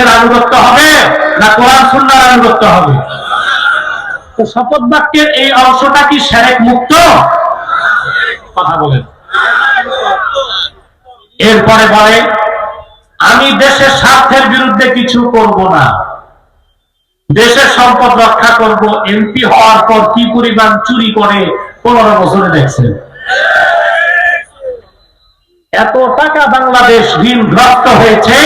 এর আনুগত্য হবে না কোরআন সুন্নার আনুগত্য হবে? তো শপথ বাক্যের এই অংশটা কি সেরেক মুক্ত? কথা বলেন। এরপরে বলে, আমি দেশের স্বার্থের বিরুদ্ধে কিছু করব না। দেশের সম্পদ রক্ষা করব। এমপি হওয়ার পর কি পরিমাণ চুরি করে পনেরো বছরে দেখছেন? এত টাকা বাংলাদেশ ঋণগ্রস্ত হয়েছে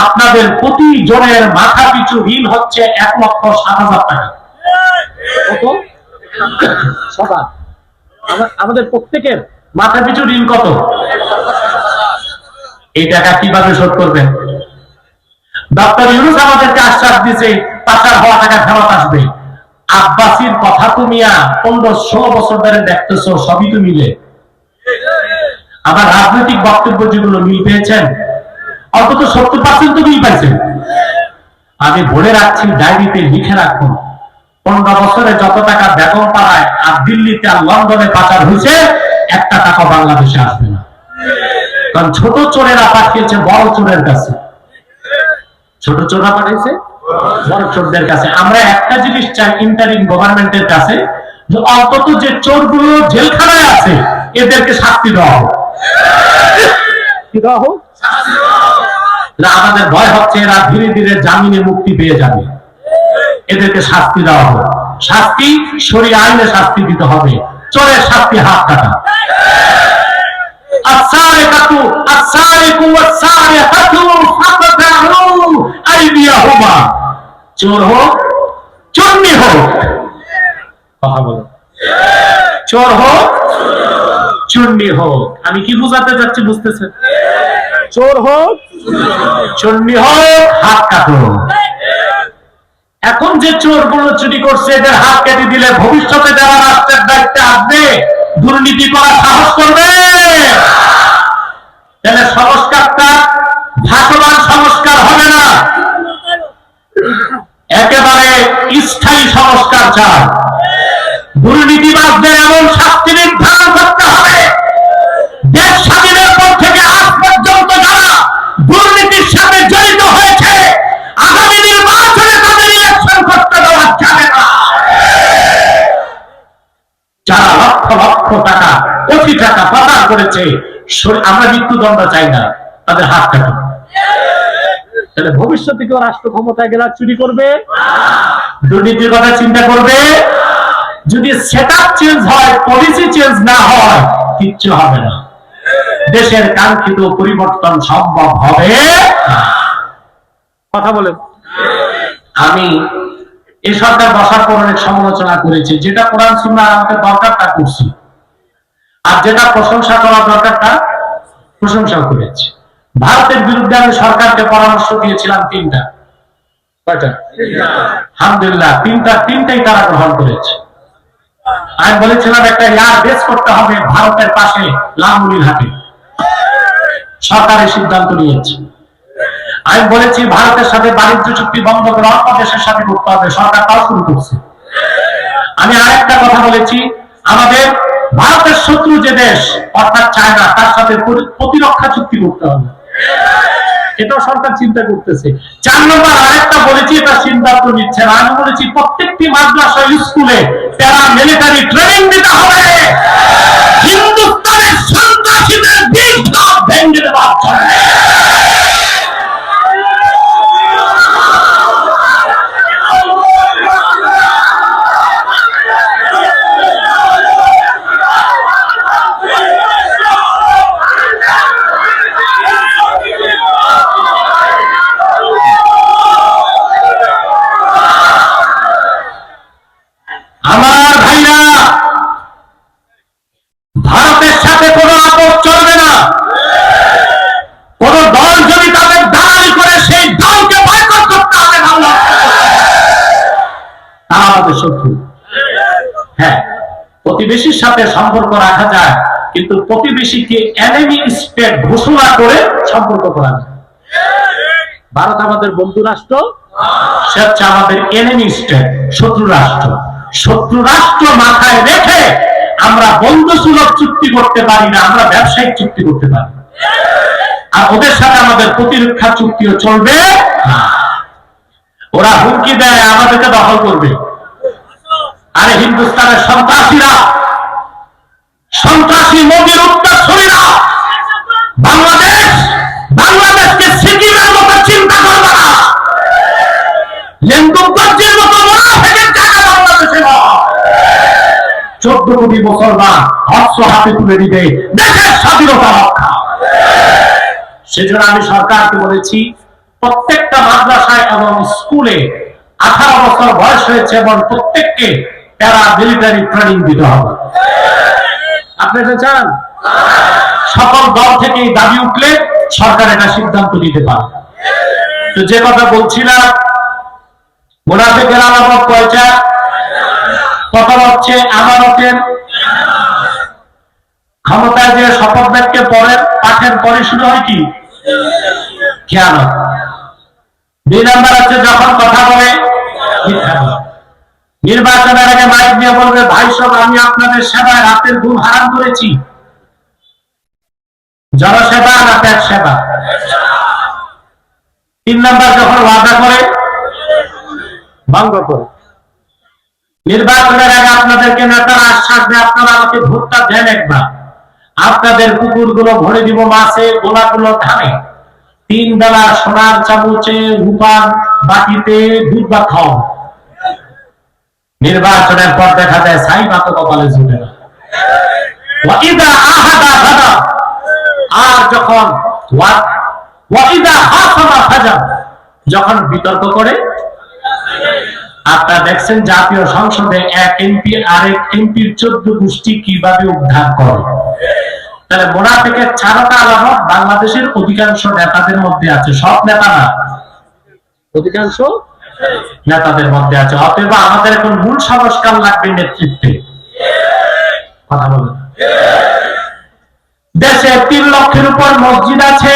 আপনাদের প্রতি জনের মাথা পিছু ঋণ হচ্ছে এক লক্ষ সাত হাজার টাকা। সবার আমাদের প্রত্যেকের মাথা পিছু ঋণ কত? এই টাকা কীভাবে শোধ করবেন? ডক্টর ইউনুস আমাদেরকে আশ্বাস দিয়েছে পাচার হওয়া টাকা ফেরত আসবে। আব্বাসির কথা তুমি পনেরো ষোলো বছর ধরে দেখতেছো সবই তো মিলে। আমার রাজনৈতিক বক্তব্য যেগুলো মিল পেয়েছেন অন্তত সত্তর পার্সেন্ট তো মিল পাইছেন আমি বলে রাখছি, ডায়েরিতে লিখে রাখুন, পনেরো বছরে যত টাকা বেতন পাড়ায় আর দিল্লিতে আর লন্ডনে পাচার হয়েছে, একটা টাকা বাংলাদেশে আসবে না। কারণ ছোট চোরেরা পাঠিয়েছে, বড় চোরের কাছে। ছোট চোররা পাঠিয়েছে, বড় চোরদের কাছে। আমরা একটা জিনিস চাই ইন্টারিম গভর্নমেন্টের কাছে অন্তত যে চোরগুলো জেলখানায় আছে, এদেরকে শাস্তি দেওয়া হোক। কি দেওয়া হোক না, আমাদের ভয় হচ্ছে এরা ধীরে ধীরে জামিনে মুক্তি পেয়ে যাবে এদেরকে শাস্তি দেওয়া হোক শাস্তি সরিয়ে আইনে শাস্তি দিতে হবে চোরের শাস্তি হাত কাটা السارقة السارق والسارقة فاقطعوا أيديهما চোর হোক চন্ডী হোক কথা বলো চোর হোক চন্ডী হোক। আমি কি বুঝাতে যাচ্ছি বুঝতেছেন? চোর হোক। চন্ডী হোক হাত কাটো। এখন যে চোরগুলো চুরি করছে এদের হাত কেটে দিলে ভবিষ্যতে যারা রাষ্ট্রের দায়িত্বে আসবে দুর্নীতি করার সাহস করবে। তাহলে সংস্কারটা ভাসমান সংস্কার হবে না। একেবারে স্থায়ী সংস্কার চায় দুর্নীতিবাজদের এমন শাস্তি করেছে আমরা মৃত্যুদণ্ড চাই না, তাদের হাত কাটো। তাহলে ভবিষ্যতে কেউ রাষ্ট্র ক্ষমতায় গেলে চুরি করবে? দুর্নীতির কথা চিন্তা করবে? যদি সেট চেঞ্জ হয় পলিসি চেঞ্জ না হয়, কিচ্ছু হবে না। দেশের কাঙ্ক্ষিত পরিবর্তন সম্ভব হবে? কথা বলেন আমি এই সরকার বসার পর অনেক সমালোচনা করেছি, যেটা কোরআন সুন্নাহ আমাকে দরকার তা করছি। আর যেটা প্রশংসা করা দরকার তা প্রশংসা করেছি ভারতের বিরুদ্ধে আমি সরকারকে পরামর্শ দিয়েছিলাম তিনটা। কয়টা? আলহামদুলিল্লাহ, তিনটা, তিনটাই তারা গ্রহণ করেছে। আমি বলেছিলাম একটা এয়ার বেস করতে হবে ভারতের পাশে লালমনির হাটে সরকারের সিদ্ধান্ত নিয়েছে। আমি বলেছি, ভারতের সাথে বাণিজ্য চুক্তি বন্ধ করে অন্য দেশের সাথে করতে হবে। সরকার তাও শুরু করছে। আমি আরেকটা কথা বলেছি, আমাদের ভারতের শত্রু যে দেশ, অর্থাৎ চায়না, তার সাথে প্রতিরক্ষা চুক্তি করতে হবে। এটাও সরকার চিন্তা করতেছে। চার নম্বর, আরেকটা বলেছি, এটা সিদ্ধান্ত নিচ্ছে না। আমি বলেছি, প্রত্যেকটি মাদ্রাসা স্কুলে প্যারা মিলিটারি ট্রেনিং দিতে হবে। হিন্দুস্তানের সন্ত্রাসীদের বিষ ভেঙে দেওয়ার জন্য আমার ভাইরা ভারতের সাথে কোনো আপোষ চলবে না কোন দল যদি তাদের দালালি করে সেই দলকে বয়কট করতে হবে বাংলা তারা আমাদের শত্রু হ্যাঁ প্রতিবেশীর সাথে সম্পর্ক রাখা যায়, কিন্তু প্রতিবেশীকে এনিমি স্টেট ঘোষণা করে সম্পর্ক করা যায়। ভারত আমাদের বন্ধু রাষ্ট্র, সে হচ্ছে আমাদের এনিমি স্টেট শত্রু রাষ্ট্র। শত্রু রাষ্ট্র মাথায় রেখে আমরা বন্ধু সুলভ চুক্তি করতে পারি না, আমরা ব্যবসায়িক চুক্তি করতে পারি আর ওদের সাথে আমাদের প্রতিরক্ষা চুক্তিও চলবে ওরা হুমকি দেয়, আমাদেরকে দখল করবে। আরে হিন্দুস্তানের সন্ত্রাসীরা সন্ত্রাসী মোদীর উত্তরসূরীরা বাংলাদেশ, বাংলাদেশকে সিকিমের মতো চিন্তা করবে না। লেন্দুগঞ্জের মতো চোদ্দ কোটি মুসলমান অস্ত্র হাতে তুলে দিবে দেশের স্বাধীনতা রক্ষা। সেজন্য আমি সরকারকে বলেছি, প্রত্যেকটা মাদ্রাসায় এবং স্কুলে আঠারো বছর বয়স হয়েছে এবং প্রত্যেককে প্যারা মিলিটারি ট্রেনিং দিতে হবে। আপনি এটা চান? সকল দল থেকে দাবি উঠলে সরকার এটা সিদ্ধান্ত নিতে পারে। তো যে কথা বলছিলাম, মোনাফেকের আলামত কয়টা? প্রথম হচ্ছে আমানতের ক্ষমতায় যে শপথ বাক্যে পরে পাঠের পরে শুরু হয় কি? খেয়ানত। দুই নাম্বার হচ্ছে যখন কথা বলে মিথ্যা। নির্বাচনের আগে মাইক দিয়ে বলবে, ভাই সব, আমি আপনাদের সেবায় রাতের ঘুম হারাম করেছি। জনসেবা না সেবা? তিন যখন ওয়াদা করে, ভঙ্গ করে। নির্বাচনের আগে আপনাদেরকে আশ্বাস দেয়, আপনারা আমাকে ভোটটা দেন একবার। আপনাদের কুকুরগুলো ভরে দিব মাছে গোলাগুলো ধানে। তিন বেলা সোনার চামচে রূপার বাটিতে দুধ বা খাও নির্বাচনের পর দেখা যায় সাই মাত কপালে জুটে না। আর যখন যখন বিতর্ক করে, আপনারা দেখছেন জাতীয় সংসদে এক এমপি, আরেক এমপির চোদ্দ গোষ্ঠী কীভাবে উদ্ধার করে। তাহলে মোনাফেকের চারটা আলামত বাংলাদেশের অধিকাংশ নেতাদের মধ্যে আছে। সব নেতা না? অধিকাংশ? নেতাদের মধ্যে আছে। অতএব আমাদের এখন মূল সংস্কার লাগবে নেতৃত্বে। কথা বলেন দেশে তিন লক্ষের উপর মসজিদ আছে,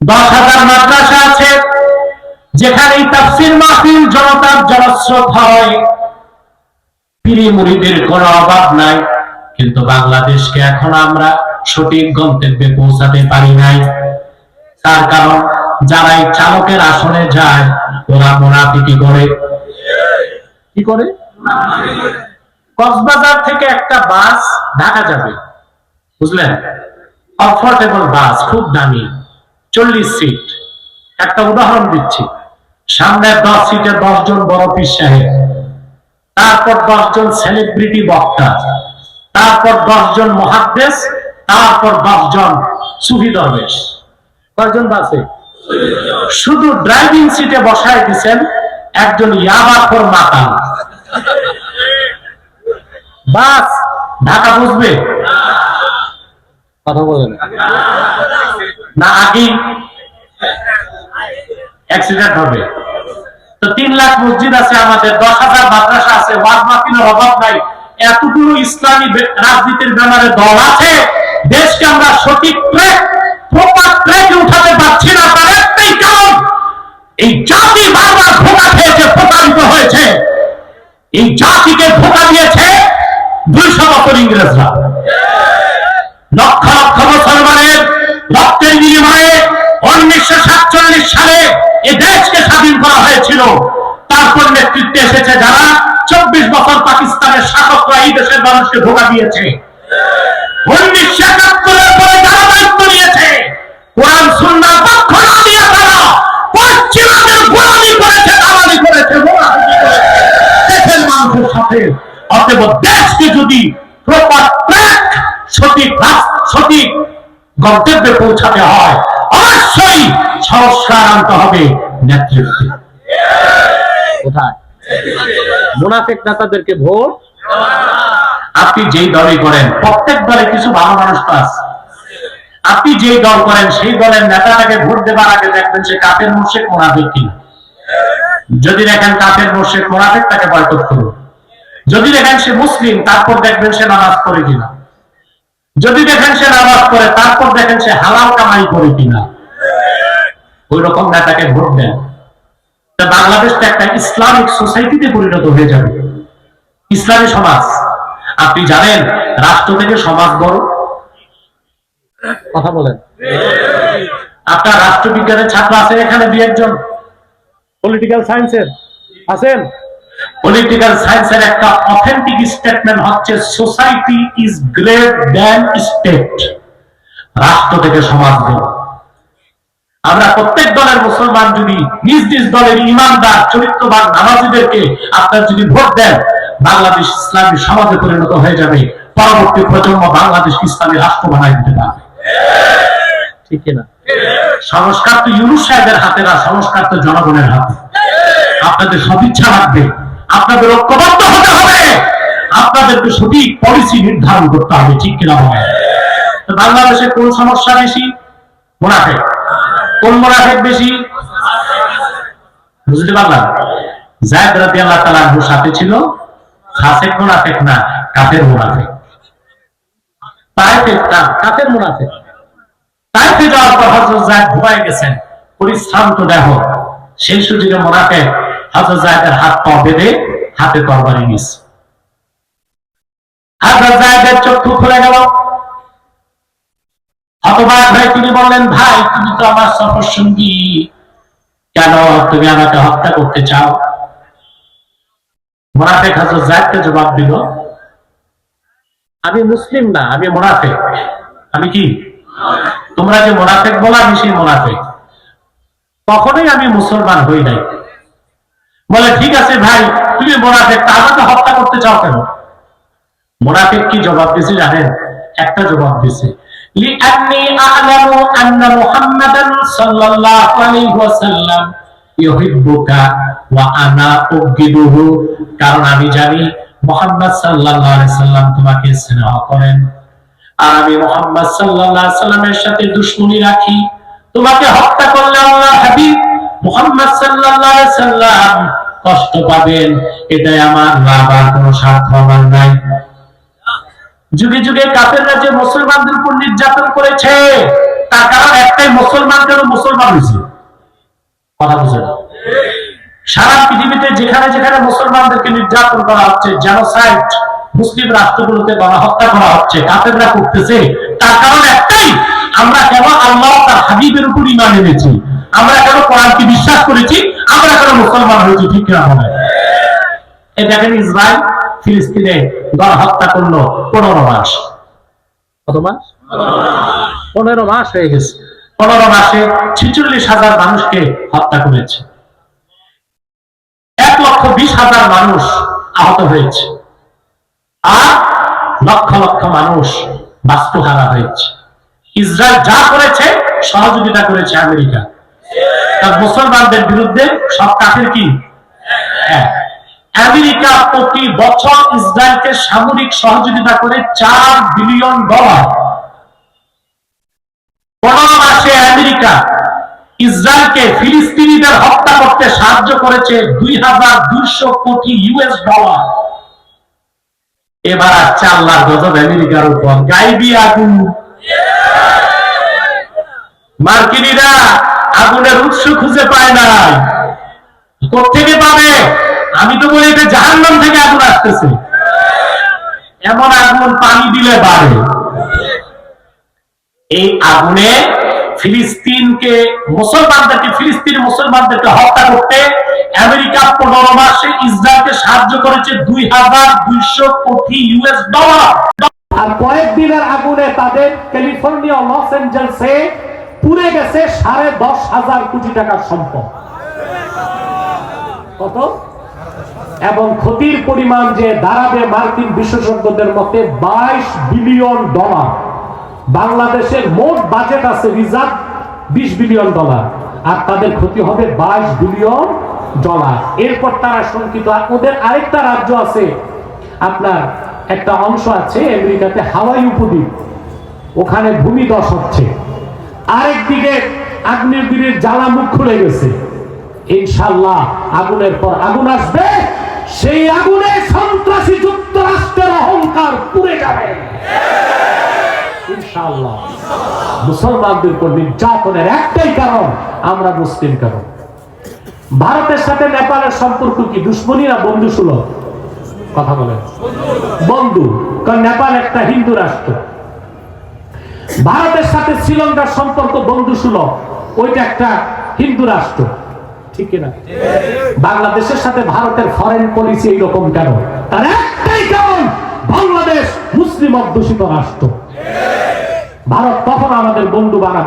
দশ হাজার মাদ্রাসা আছে যেখানে তাফসির মাহফিল জনতার জনস্রোত হয়। পীরি মুড়িদের কোন অভাব নাই, কিন্তু বাংলাদেশকে এখন আমরা সঠিক গন্তব্যে পৌঁছাতে পারি নাই। তার কারণ যারা এই চালকের আসনে যায় ওরা মোনাফিকি করে? কি করে? কক্সবাজার থেকে একটা বাস ঢাকা যাবে। বুঝলেন? কমফোর্টেবল বাস, খুব দামি। চল্লিশ সিট একটা উদাহরণ দিচ্ছি। সামনে দশ সিটে দশজন বড় পীর সাহেব। তারপর দশজন সেলিব্রিটি বক্তা। তারপর দশ জন মহাদ্দেশ। তারপর দশজন সুফি দরবেশ। কয়জন বাসে? শুধু ড্রাইভিং সিটে বসায় দিছেন একজন ইয়াবাখর মাতাল বাস ঢাকা বুঝবে? কথা বলেন। না আগেই অ্যাক্সিডেন্ট হবে। তো তিন লাখ মসজিদ আছে আমাদের দশ হাজার মাদ্রাসা আছে ওয়াজ মাহফিলের অভাব নাই। এতগুলো ইসলামী রাজনীতির ব্যাপারে দল আছে। দেশকে আমরা সঠিক ট্র্যাক প্রপার ট্র্যাকে উঠাতে পারছি এই জাতি বারবার ধোকা খেয়েছে, প্রতারিত হয়েছে। এই জাতিকে ধোকা দিয়েছে দুইশো বছর ইংরেজরা। লক্ষ লক্ষ মুসলমানের রক্তের বিনিময়ে উনিশশো সাতচল্লিশ সালে এ দেশকে স্বাধীন করা হয়েছিল। তারপর নেতৃত্বে এসেছে যারা চব্বিশ বছর পাকিস্তানের শাসকরা এই দেশের মানুষকে ধোকা দিয়েছে। উনিশশো একাত্তরের পরে যারা দায়িত্ব নিয়েছে, কোরআন, সুন্নাহ পক্ষ না দিয়ে অতএব দেশকে যদি প্রপার ট্র্যাক সঠিক সঠিক গন্তব্যে পৌঁছাতে হয় অবশ্যই সংস্কার আনতে হবে নেতৃত্বে। কোথায়? মুনাফেক নেতাদেরকে ভোট? আপনি যেই দলই করেন প্রত্যেক দলে কিছু ভালো মানুষ তো আছে। আপনি যেই দল করেন সেই দলের নেতাটাকে ভোট দেবার আগে দেখবেন সে কাপের মোর্শেক মোনাফেক কিনা। যদি দেখেন কাপের মোর্শেক মোনাফেক তাকে বয়কট করুন। যদি দেখেন সে মুসলিম, তারপর দেখবেন সে নামাজ পড়ে কিনা। যদি দেখেন সে নামাজ পড়ে, তারপর দেখেন সে হালাল কামাই করে কিনা। ওই রকম নেতাকে ভোট দেন। বাংলাদেশটা একটা ইসলামিক সোসাইটিতে পরিণত হয়ে যাবে। ইসলামী সমাজ। আপনি জানেন, রাষ্ট্র থেকে সমাজ বড়? কথা বলেন। আপনার রাষ্ট্রবিজ্ঞানের ছাত্র আছে এখানে দুই একজন। পলিটিক্যাল সায়েন্সের আছেন? পলিটিক্যাল সায়েন্সের একটা অথেন্টিক স্টেটমেন্ট হচ্ছে society is great than state রাষ্ট্র থেকে সমাজ বড়। আমরা প্রত্যেক দলের মুসলমান যদি নিজ নিজ দলের ইমানদার চরিত্রবান নামাজিদেরকে আপনার যদি ভোট দেন বাংলাদেশ ইসলামী সমাজে পরিণত হয়ে যাবে। পরবর্তী প্রজন্ম বাংলাদেশ ইসলামী রাষ্ট্র বানাই দিতে পারবে। ঠিক কিনা? সংস্কার তো ইউনুস সাহেবের হাতে না সংস্কার তো জনগণের হাতে। আপনাদের সদিচ্ছা লাগবে। আপনাদের ঐক্যবদ্ধ হতে হবে। আপনাদেরকে সঠিক পলিসি নির্ধারণ করতে হবে, ঠিক কিনা তো বাংলাদেশে কোন সমস্যা বেশি? মোনাফেক। কোন মোনাফেক বেশি? বুঝতে পারলাম জায়দ আল্লাহ সাথে ছিল ফাসেক মোনাফেক না কাফের মোনাফেক। মোনাফেক। যাওয়ার পর হজরত জায়দ ঘুমায় গেছেন, পরিশ্রান্ত দেহ। সেই সুযোগে মোনাফে হজরত জায়দের হাত পা বেঁধে হাতে তরবারি নিস। হজরত জায়দের চক্ষু খুলে গেল। হতবাক হয়ে তিনি বললেন, ভাই, তুমি তো আমার সফর সঙ্গী কেন তুমি আমাকে হত্যা করতে চাও? মোনাফেক হজরত জায়দকে জবাব দিল, আমি মুসলিম না, আমি মোনাফেক। আমি কি? তোমরা যে মোনাফেক বলো, আমি সেই মোনাফেক। কখনোই আমি মুসলমান হই নাই। বলে, ঠিক আছে ভাই, তুমি মোনাফেক তা আমাকে হত্যা করতে চাও কেন? মোনাফেক কি জবাব দিছে জানেন? একটা জবাব দিছে, লিআন্নি আ'লামু আন্না মুহাম্মাদান সাল্লাল্লাহু আলাইহি ওয়াসাল্লাম ইউহিব্বুকা ওয়া আনা উবগিদুহু কারণ আমি জানি মুহাম্মদ সাল্লাল্লাহু আলাইহি সাল্লাম তোমাকে স্নেহ করেন। আর আমি মোহাম্মদ সাল্লাল্লাহু সাল্লামের সাথে দুশ্মনী রাখি। তোমাকে হত্যা করলে আল্লাহ হাবিব মোহাম্মদ সাল্লাল্লাহু সাল্লাম কষ্ট পাবেন, এটাই আমার লাভার কোনো স্বার্থ আমার নাই। যুগে যুগে কাফেররা যে মুসলমানদের উপর নির্যাতন করেছে, তার কারণ একটাই, মুসলমান কেন মুসলমান হয়েছে? কথা বুঝে না সারা পৃথিবীতে যেখানে যেখানে মুসলমানদেরকে নির্যাতন করা হচ্ছে জেনোসাইড মুসলিম রাষ্ট্রগুলোতে গণহত্যা করা হচ্ছে, কাফেররা করতেছে, তার কারণ একটাই, আমরা কেন আল্লাহ তার হাবিবের উপর ইমান এনেছি? আমরা কেন কোরআনকে বিশ্বাস করেছি, আমরা কেন মুসলমান হয়েছি, ঠিক কিনা বলে? এই দেখেন ইসরায়েল, ফিলিস্তিনে গণহত্যা করল পনেরো মাস। কত মাস? পনেরো মাস হয়ে গেছে। পনেরো মাসে ছিচল্লিশ হাজার মানুষকে হত্যা করেছে। এক লক্ষ বিশ হাজার মানুষ আহত হয়েছে। আর লক্ষ লক্ষ মানুষ বাস্তুহারা হয়েছে। ইসরায়েল যা করেছে, সহযোগিতা করেছে আমেরিকা। মুসলমানদের বিরুদ্ধে সব কাফের কি? হ্যাঁ। আমেরিকা প্রতি বছর ইসরায়েলকে সামরিক সহযোগিতা করে চার বিলিয়ন ডলার। পনেরো মাসে আমেরিকা ইসরায়েলকে ফিলিস্তিনিদের হত্যা করতে সাহায্য করেছে দুই হাজার দুইশো কোটি ইউএস ডলার। এবার আসছে আল্লাহর গজব আমেরিকার উপর। গাইবি আগুন। মার্কিনীরা আগুনের উৎস খুঁজে পায় নাই। কোথেকে পাবে? আমি তো বলি, এটা জাহান্নাম থেকে আগুন আসতেছে। এমন আগুন পানি দিলে বাড়ে। এই আগুনে ফিলিস্তিনকে, মুসলমানদেরকে, ফিলিস্তিন মুসলমানদেরকে হত্যা করতে আমেরিকা পনেরো মাসে ইসরায়েলকে সাহায্য করেছে দুই হাজার দুইশো কোটি ইউএস ডলার। আর কয়েকদিনের আগুনে তাদের ক্যালিফোর্নিয়া, লস এঞ্জেলসে পুড়ে গেছে সাড়ে দশ হাজার কোটি টাকার সম্পদ। কত? এবং ক্ষতির পরিমাণ যে দাঁড়াবে মার্কিন বিশেষজ্ঞদের মতে বাইশ বিলিয়ন ডলার। বাংলাদেশের মোট বাজেট আছে রিজার্ভ বিশ বিলিয়ন ডলার। আর তাদের ক্ষতি হবে বাইশ বিলিয়ন ডলার। এরপর তারা শঙ্কিত। ওদের আরেকটা রাজ্য আছে, আপনার একটা অংশ আছে আমেরিকাতে, হাওয়াই উপদ্বীপ। ওখানে ভূমিদশ হচ্ছে। আরেকদিকে আগ্নেয়গিরির জ্বালা মুখ খুলে গেছে। ইনশাল্লাহ আগুনের পর আগুন আসবে, সেই আগুনে সন্ত্রাসী যুক্তরাষ্ট্রের অহংকার পুড়ে যাবে। ইনশাআল্লাহ। মুসলমানদের উপর নির্যাতনের একটাই কারণ, আমরা মুসলিম কারণ ভারতের সাথে নেপালের সম্পর্ক কি দুশ্মনী না বন্ধু সুলভ কথা বলেন। বন্ধু, কারণ নেপাল একটা হিন্দু রাষ্ট্র। ভারতের সাথে শ্রীলঙ্কার সম্পর্ক বন্ধু সুলভ ওইটা একটা হিন্দু রাষ্ট্র। ঠিক কিনা বাংলাদেশের সাথে ভারতের ফরেন পলিসি এইরকম কেন? তার একটাই কারণ, বাংলাদেশ মুসলিম অধ্যুষিত রাষ্ট্র। ভারত তখন আমাদের বন্ধু বানাবে।